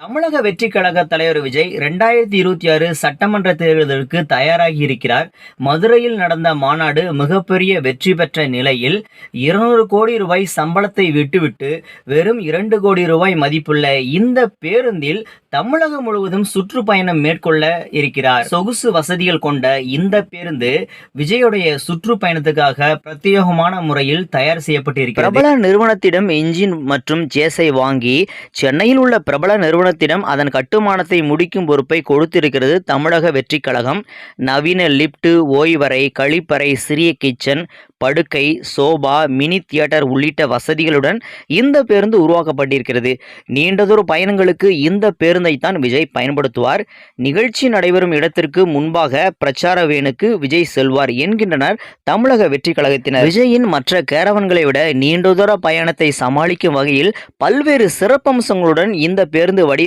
தமிழக வெற்றி கழக தலைவர் விஜய் இரண்டாயிரத்தி இருபத்தி ஆறு சட்டமன்ற தேர்தலுக்கு தயாராகி இருக்கிறார். மதுரையில் நடந்த மாநாடு மிகப்பெரிய வெற்றி பெற்ற நிலையில் இருநூறு கோடி ரூபாய் சம்பளத்தை விட்டுவிட்டு வெறும் இரண்டு கோடி ரூபாய் மதிப்புள்ள இந்த பேருந்தில் தமிழகம் முழுவதும் சுற்றுப்பயணம் மேற்கொள்ள இருக்கிறார். சொகுசு வசதிகள் கொண்ட இந்த பேருந்து விஜயுடைய சுற்றுப்பயணத்துக்காக பிரத்யேகமான முறையில் தயார் செய்யப்பட்டிருக்கிறது. பிரபல நிறுவனத்திடம் இன்ஜின் மற்றும் சேசை வாங்கி சென்னையில் உள்ள பிரபல நிறுவனத்திடம் அதன் கட்டுமானத்தை முடிக்கும் பொறுப்பை கொடுத்திருக்கிறது தமிழக வெற்றிக் கழகம். நவீன லிப்ட் ஓய்வறை கழிப்பறை சிறிய கிச்சன் படுக்கை சோபா மினி தியேட்டர் உள்ளிட்ட வசதிகளுடன் இந்த பேருந்து உருவாக்கப்பட்டிருக்கிறது. நீண்டதொரு பயணங்களுக்கு இந்த பேருந்தை தான் விஜய் பயன்படுத்துவார். நிகழ்ச்சி நடைபெறும் இடத்திற்கு முன்பாக பிரச்சார வேனுக்கு விஜய் செல்வார் என்கின்றனர் தமிழக வெற்றி கழகத்தினர் விஜயின் மற்ற கேரவன்களை விட நீண்டதொர பயணத்தை சமாளிக்கும் வகையில் பல்வேறு சிறப்பம்சங்களுடன் இந்த பேருந்து வடி